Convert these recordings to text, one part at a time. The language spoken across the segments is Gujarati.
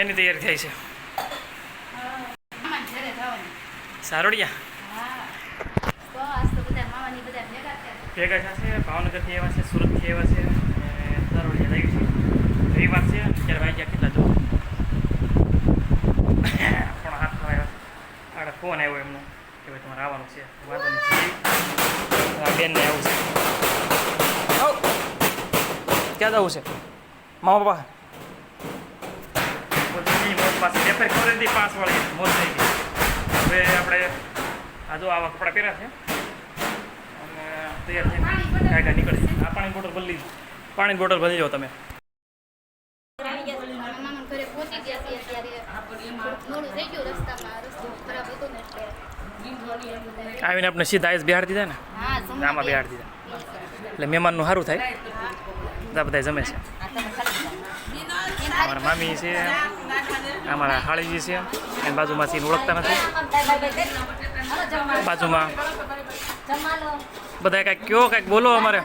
એની તૈયારી થાય છે. સારોડિયા? ભેગા થશે, ભાવનગરથી એવા છે, સુરતથી એવા છે, અને સારોડિયા જાય છે. રવિવાર છે ત્યારે વાગ્યા કેટલા જો પણ હાથ આગળ ફોન આવ્યો એમનો, કે ભાઈ તમારે આવવાનું છે. વાંધો નહીં. બેનને આવું છે. ક્યાં જવું છે? મામા પપ્પા? બોલતી મોજ પાસે. પેપર ખબર હતી પાસ વાળી. મોજ થઈ ગઈ. હવે આપણે આ જો આવા કપડાં પહેર્યા છે. અને તૈયાર થઈને કાયદા નીકળે. આ પાણી બોટલ ભરી લીધી. પાણી બોટલ ભરી જાઓ તમે. આવીને આપણે સીધા આઈસ બિહાર દીધા ને? આમાં બિહાર દીધા. એટલે મહેમાનનું સારું થાય. બધા બધા જમે છે. મારા મામી છે. અમારા હાળીજી છે એની બાજુમાં છે ઓળખતા નથી. બાજુમાં. બધા કાંઈક કયો કાંઈક બોલો અમારે.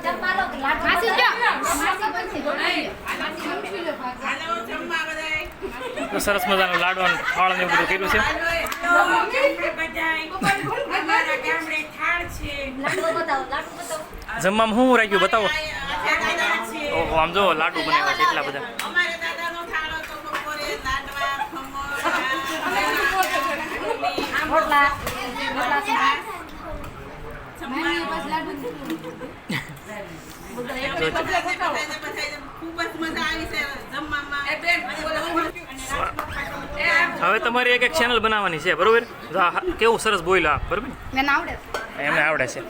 સરસ મજાનું લાડુ અને ફળ ને બધું કર્યું છે. જમવામાં શું રાખ્યું, બતાવો. ઓહો, આમ જો લાડુ બનાવ્યા છે એટલા બધા. રોટલા. હવે તમારી એક એક ચેનલ બનાવવાની છે બરોબર? કેવું સરસ બોલ્યા બરોબર? એમને આવડે. છે.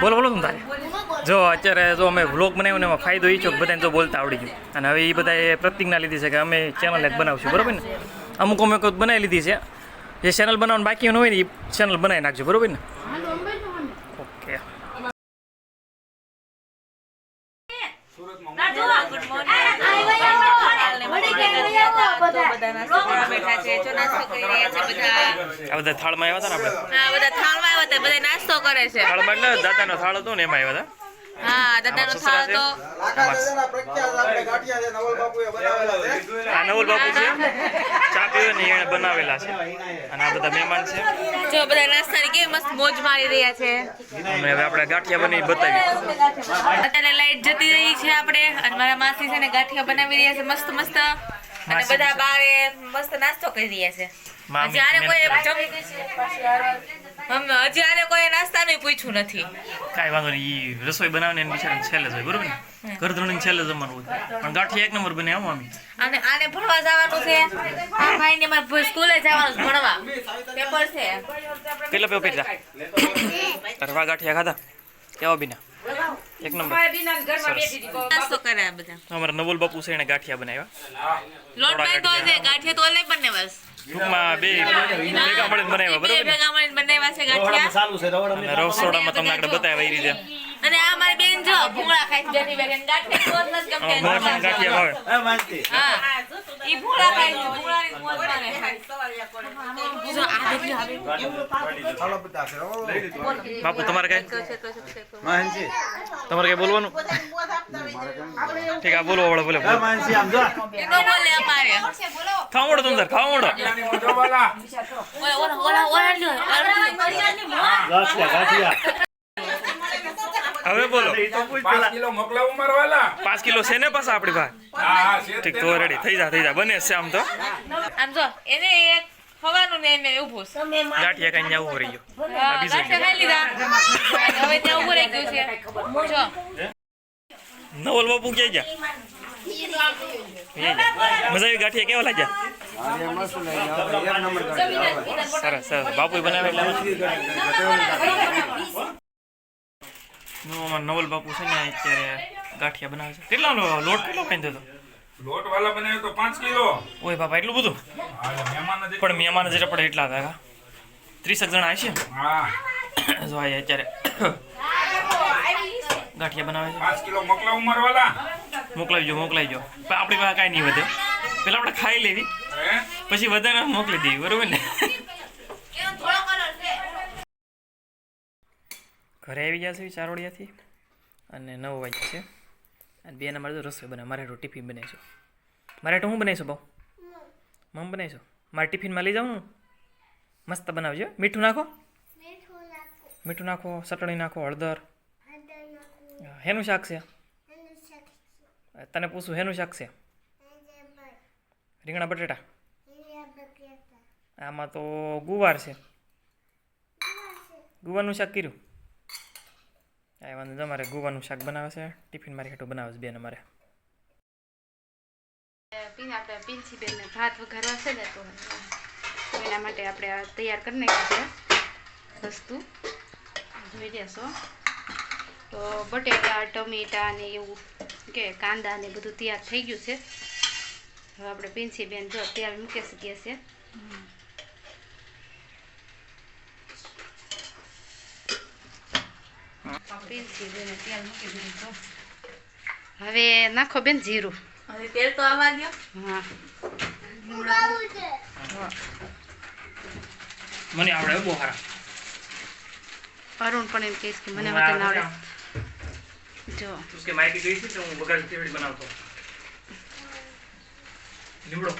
બોલો બોલો તમે તારે. જો અત્યારે જો અમે વ્લોગ બનાવ્યો ને એમાં ફાયદો એ છે કે બધાને જો બોલતા આવડી ગયું. અને હવે એ બધાએ પ્રતિજ્ઞા લીધી છે કે અમે ચેનલ એક બનાવશું બરોબર ને? અમુક અમે કોઈ બનાવી લીધી છે. જે ચેનલ બનાવવાનું બાકી હોય ને એ ચેનલ બનાવી નાખજો બરોબર ને. ઓકે. આ બધા થાળમાં આવ્યા હતા ને આપણે? બધા થાળમાં આવ્યા હતા બધા નાસ્તો કરે છે. થાળમાં એટલે દાદાનો થાળ હતો ને એમાં આવ્યા હતા? હા દાદાનો થાળ તો આ નવલ બાપુ છે? ચા પીવે ને એને બનાવેલા છે. અને આ બધા મહેમાન છે? જો બધા નાસ્તાની કેવી મસ્ત મોજ મારી રહ્યા છે. અમે હવે આપણે ગાંઠિયા બની બતાવી અત્યારે લાઈટ જતી રહી છે આપણે. અને મારા માસી છે ને ગાંઠિયા બનાવી રહ્યા છે મસ્ત મસ્ત. અને બધા. બારે મસ્ત નાસ્તો કરી રહ્યા છે. આને કોઈ હમ, હજી આને કોઈ નાસ્તાનું પૂછ્યું નથી. કાંઈ વાંધો નહીં ઈ રસોઈ બનાવીને એને બિચારાને છેલ્લે જ હોય બરોબર ને? ઘર ધોરણ છેલ્લે જમવાનું હોય. પણ ગાંઠી એક નંબર બને આવું અમે અને આને ભણવા જવાનું છે. આ ભાઈને મારે સ્કૂલે જવાનું છે ભણવા. પેપર છે. કેટલા પેપર પીધા તારે ગાંઠિયા ખાધા? કેવા બીના? એક નંબર. નાસ્તો કરે બધા. અમારા નવલ બાપુ છે એને ગાંઠિયા બનાવ્યા. લોટ બાંધો છે ગાંઠિયા તો ઓલે બનાવ્યા છે. ટૂંકમાં બે ભેગા મળીને બનાવ્યા બરોબર? ભેગા મળીને બનાવ્યા છે ગાંઠિયા. અને રસોડામાં તમને આગળ બતાવ્યા એ રીતે. અને આ મારી બેન જો ભૂંગળા ખાઈ છે બેઠી બેઠી ગાંઠિયા તો જ નથી ગમતી. મોજ ગાંઠિયા ભાવે. હા. ઈ મોજ આ દેખી આવી બાપુ તમારે કઈ. તમારે કઈ બોલવાનું ઠીક આ બોલો વળો બોલે બોલો. એ નો બોલે અમારે ખાવા મળો તમે તાર, ઓલા ઓલા ઓલા ઓલા લ્યો, ઓલા લ્યો. હવે બોલો. પાંચ કિલો મોકલાવું મારા પાંચ કિલો છે ને પાછા આપણી પાસે? ઠીક તો રેડી થઈ જા થઈ જા. બને છે આમ તો. આમ જો એને એક ઊભું. ગાંઠિયા કઈ ન્યા ગાંઠિયા ખાઈ લીધા. હવે ત્યાં ઊભો રહી ગયું છે. જો. નવલ બાપુ ક્યાં ગયા? મજા આવી ગાંઠિયા કેવા લાગ્યા? સરસ સરસ. બાપુ બનાવેલા અમારા નવલ બાપુ છે ને અત્યારે ગાંઠિયા બનાવે છે. કેટલા લોટ કેટલો ખાઈ હતો? લોટ વાલા બનાવ્યો તો પાંચ કિલો. ઓય બાપા એટલું બધું? પણ મહેમાન જ પડે એટલા હતા ત્રીસ જણા હશે હા. જો આ અત્યારે ગાંઠિયા બનાવે છે. પાંચ કિલો મોકલાવું મારા વાલા મોકલાવજો મોકલાવજો પણ આપણી પાસે કાંઈ નહીં વધે. પેલા આપણે ખાઈ લેવી. પછી વધારે મોકલી દેવી બરોબર ને? ઘરે આવી ગયા છે ચારોડિયાથી અને નવ વાગ્યા છે. અને બે નંબર તો રસોઈ બને મારે ટિફિન બનાવીશું મારે તો હું બનાવીશું ભાવ મમ બનાવીશું? મારે ટિફિનમાં લઈ જાઉં મસ્ત બનાવજો. મીઠું નાખો? મીઠું નાખો, ચટણી નાખો, હળદર. હેનું શાક છે? તને પૂછું, હેનું શાક છે? રીંગણા બટેટા? આમાં તો ગુવાર છે. ગુવારનું શાક કર્યું? આ વાંધો નહીં, તમારે ગુવાનું શાક બનાવે છે? ટિફિન મારી હાટું બનાવે છે બેન અમારે. પીને આપણે પીંછી બેનને ભાત વઘારવા છે ને તો એના માટે આપણે આ તૈયાર કરી નાખ્યું છે વસ્તુ. જોઈ લેશો. તો બટેટા ટમેટા ને એવું કે કાંદા ને બધું તૈયાર થઈ ગયું છે. હવે આપણે પીંછી બેન જો તેલ મૂકી શકીએ છીએ. પીંછી બેન તેલ મૂકી દીધું તો હવે નાખો બેન જીરું. હવે તેલ તો આવવા દો હા. મને આવડે બહુ સારા અરુણ પણ એમ કહીશ કે મને વતન આવડે જો. કે માહિતી ગઈ છે તો હું બગાડી ખીચડી બનાવતો? લીમડો.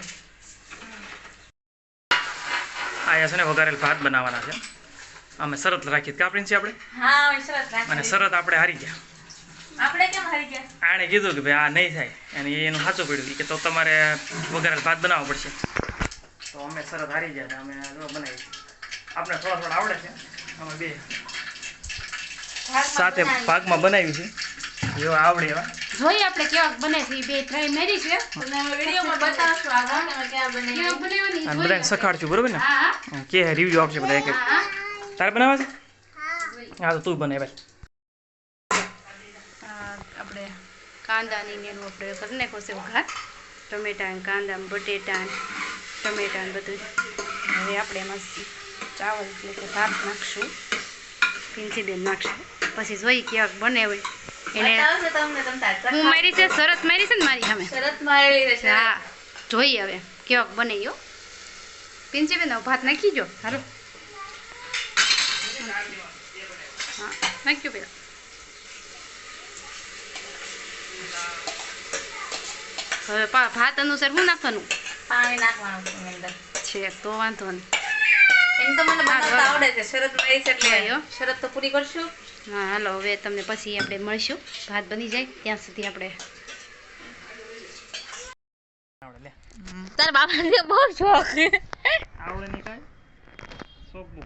આયા છે ને વઘારેલ ભાત બનાવવાના છે. અમે શરત રાખી કાપડી છે આપણે? હા હવે રાખી અને શરત આપણે હારી ગયા. આપણે કેમ હારી ગયા? આણે કીધું કે ભાઈ આ નહીં થાય. અને એનું સાચું પડ્યું કે તો તમારે વઘારેલ ભાત બનાવવો પડશે. તો અમે શરત હારી ગયા. અમે બનાવી આપણે થોડા થોડા આવડે છે. અમે બે સાથે ભાગમાં બનાવી છે. જો આવડે એવા. જોઈએ આપણે કેવા બને છે. બે ટ્રાય મેરી છે. અને વિડીયોમાં બતાવશું આગળ. કેવા બને કેવા બનાવી અને બધાને સખાડશું બરોબર ને? કે રિવ્યુ આપશે બધા એક તારે બનાવે છે? હા. તો તું બનાવે ભાઈ. આપણે કાંદાની ને એનું આપણે કરી નાખો છે વઘાર. ટમેટા ને કાંદા બટેટા ને ટમેટા ને બધું. હવે આપણે એમાં ચાવલ એટલે કે ભાત નાખશું. પીંછી બેન નાખશું. પછી જોઈ ક્યાંક બને હોય. એને તમને હું મારી છે શરત મારી છે ને મારી સામે? શરત મારેલી છે હા જોઈએ હવે કેવાક બને યો. પીંછી બેન ભાત નાખી જો હાલો. હા નાખ્યું પેલા હવે ભાત અનુસાર શું નાખવાનું? પાણી નાખવાનું છે અંદર છે તો વાંધો નહીં. એમ તો મને બનાવતા આવડે છે શરત મારી છે હા, એટલે શરત તો પૂરી કરશું. હા હાલો હવે તમને પછી આપણે મળીશું. ભાત બની જાય ત્યાં સુધી આપણે. આવડે લે. તાર બાપાને બહુ શોખ આવડે નહીં કાંઈ. શોખ બહુ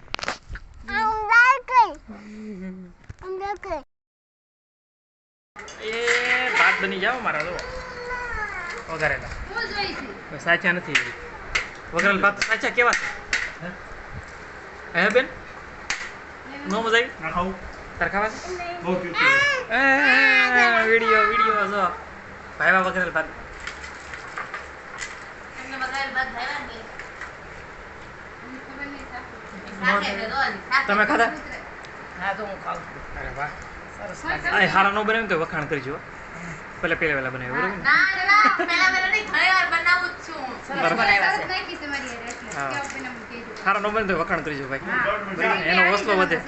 એ ભાત બની જાઓ મારા જો વઘારેલા. સાચા નથી વઘારેલા ભાત સાચા કેવા છે? હે? બેન? નો મજા આવી? તાર ખાવા છે? એ, વીડિયો વીડિયો જો ભાઈવા વઘારેલ ભાત. ને તમે ખાધા? હા તો હું ખાઉં છું. અરે વાહ. સરસ આ હારા નો બને તો વખાણ કરજો હો. પેલા પેલા પેલા બનાવ્યું બરોબર? ના ના પેલા પેલા નહીં ઘણી વાર બનાવું છું. સરસ બરાબર. બનાવ્યા છે. નાખી તમારી હા. કેવાક બને વખાણ કરજો ભાઈ. બરાબર એનો હોસલો વધે.